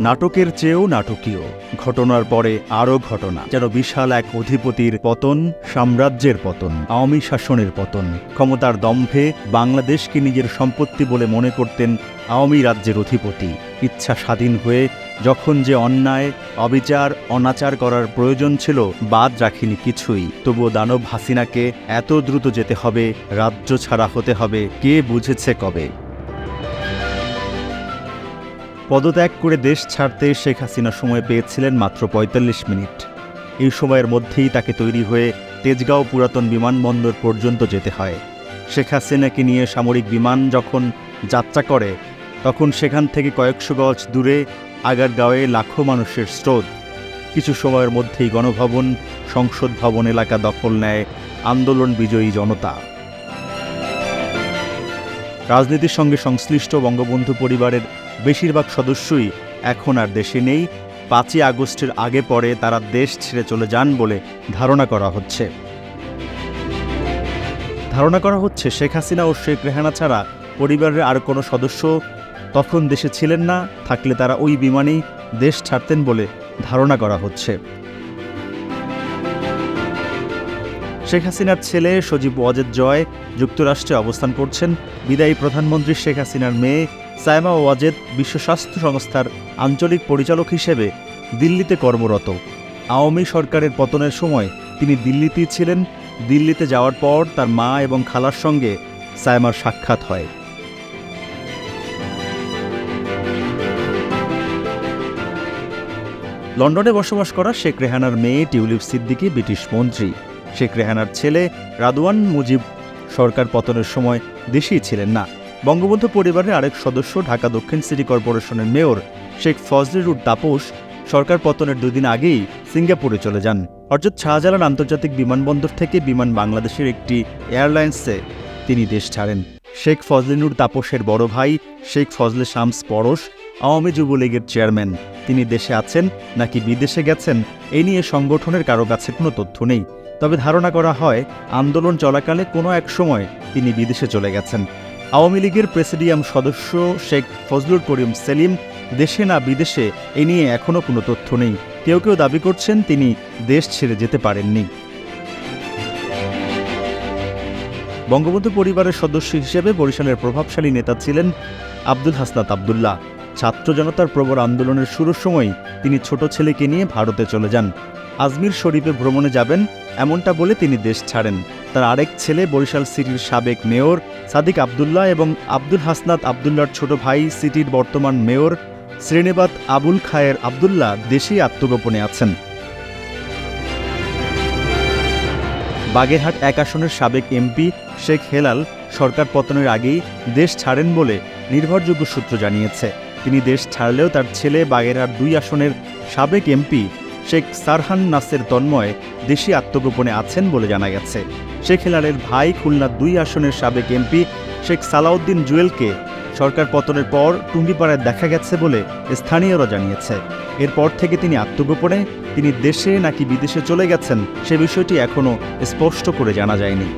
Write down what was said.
নাটকের চেয়েও নাটকীয়। ঘটনার পরে আরও ঘটনা, যেন বিশাল এক অধিপতির পতন, সাম্রাজ্যের পতন, আওয়ামী শাসনের পতন, ক্ষমতার দম্ভে বাংলাদেশকে নিজের সম্পত্তি বলে মনে করতেন আওয়ামী রাজ্যের অধিপতি। ইচ্ছা স্বাধীন হয়ে যখন যে অন্যায়, অবিচার, অনাচার করার প্রয়োজন ছিল, বাদ রাখিনি কিছুই। তবুও দানব হাসিনাকে এত দ্রুত যেতে হবে, রাজ্য ছাড়া হতে হবে, কে বুঝেছে কবে? পদত্যাগ করে দেশ ছাড়তে শেখ হাসিনা সময় পেয়েছিলেন মাত্র ৪৫ মিনিট। এই সময়ের মধ্যেই তাকে তৈরি হয়ে তেজগাঁও পুরাতন বিমানবন্দর পর্যন্ত যেতে হয়। শেখ হাসিনাকে নিয়ে সামরিক বিমান যখন যাত্রা করে, তখন সেখান থেকে কয়েকশো গজ দূরে আগারগাঁওয়ে লাখো মানুষের স্রোত। কিছু সময়ের মধ্যেই গণভবন, সংসদ ভবন এলাকা দখল নেয় আন্দোলন বিজয়ী জনতা। রাজনীতির সঙ্গে সংশ্লিষ্ট বঙ্গবন্ধু পরিবারের বেশিরভাগ সদস্যই এখন আর দেশে নেই। পাঁচই আগস্টের আগে পরে তারা দেশ ছেড়ে চলে যান বলে ধারণা করা হচ্ছে। ধারণা করা হচ্ছে শেখ হাসিনা ও শেখ রেহানা ছাড়া পরিবারের আর কোনো সদস্য তখন দেশে ছিলেন না, থাকলে তারা ওই বিমানেই দেশ ছাড়তেন বলে ধারণা করা হচ্ছে। শেখ হাসিনার ছেলে সজীব ওয়াজেদ জয় যুক্তরাষ্ট্রে অবস্থান করছেন। বিদায়ী প্রধানমন্ত্রী শেখ হাসিনার মেয়ে সায়মা ওয়াজেদ বিশ্ব স্বাস্থ্য সংস্থার আঞ্চলিক পরিচালক হিসেবে দিল্লিতে কর্মরত। আওয়ামী সরকারের পতনের সময় তিনি দিল্লিতেই ছিলেন। দিল্লিতে যাওয়ার পর তার মা এবং খালার সঙ্গে সায়মার সাক্ষাৎ হয়। লন্ডনে বসবাস করা শেখ রেহানার মেয়ে টিউলিপ সিদ্দিকী ব্রিটিশ মন্ত্রী। শেখ রেহানার ছেলে রাদওয়ান মুজিব সরকার পতনের সময় দেশেই ছিলেন না। বঙ্গবন্ধু পরিবারের আরেক সদস্য ঢাকা দক্ষিণ সিটি কর্পোরেশনের মেয়র শেখ ফজলিরুর তাপস সরকার পতনের দুদিন আগেই সিঙ্গাপুরে চলে যান। অর্থাৎ শাহজালাল আন্তর্জাতিক বিমানবন্দর থেকে বিমান বাংলাদেশের একটি এয়ারলাইন্সে তিনি দেশ ছাড়েন। শেখ ফজলিনুর তাপসের বড় ভাই শেখ ফজলে শামস পরশ আওয়ামী যুবলীগের চেয়ারম্যান। তিনি দেশে আছেন নাকি বিদেশে গেছেন, এ নিয়ে সংগঠনের কারও কাছে কোনো তথ্য নেই। তবে ধারণা করা হয়, আন্দোলন চলাকালে কোনো এক সময় তিনি বিদেশে চলে গেছেন। আওয়ামী লীগের প্রেসিডিয়াম সদস্য শেখ ফজলুল করিম সেলিম দেশে না বিদেশে এ নিয়ে এখনও কোনো তথ্য নেই। কেউ কেউ দাবি করছেন তিনি দেশ ছেড়ে যেতে পারেননি। বঙ্গবন্ধু পরিবারের সদস্য হিসেবে বরিশালের প্রভাবশালী নেতা ছিলেন আব্দুল হাসনাত আবদুল্লাহ। ছাত্র জনতার প্রবর আন্দোলনের শুরুর সময় তিনি ছোট ছেলেকে নিয়ে ভারতে চলে যান। আজমির শরীফে ভ্রমণে যাবেন এমনটা বলে তিনি দেশ ছাড়েন। তার আরেক ছেলে বরিশাল সিটির সাবেক মেয়র সাদিক আবদুল্লাহ এবং আব্দুল হাসনাত আবদুল্লাহর ছোট ভাই সিটির বর্তমান মেয়র শ্রীনিবাত আবুল খায়ের আবদুল্লাহ দেশেই আত্মগোপনে আছেন। বাগেরহাট এক আসনের সাবেক এমপি শেখ হেলাল সরকার পতনের আগেই দেশ ছাড়েন বলে নির্ভরযোগ্য সূত্র জানিয়েছে। তিনি দেশ ছাড়লেও তার ছেলে বাগেরহাট দুই আসনের সাবেক এমপি শেখ সারহান নাসের তন্ময় দেশে আত্মগোপনে আছেন বলে জানা গেছে। শেখ হেলালের ভাই খুলনা দুই আসনের সাবেক এমপি শেখ সালাউদ্দিন জুয়েলকে সরকার পতনের পর টুঙ্গিপাড়ায় দেখা গেছে বলে স্থানীয়রা জানিয়েছে। এরপর থেকে তিনি আত্মগোপনে, তিনি দেশে নাকি বিদেশে চলে গেছেন সে বিষয়টি এখনও স্পষ্ট করে জানা যায়নি।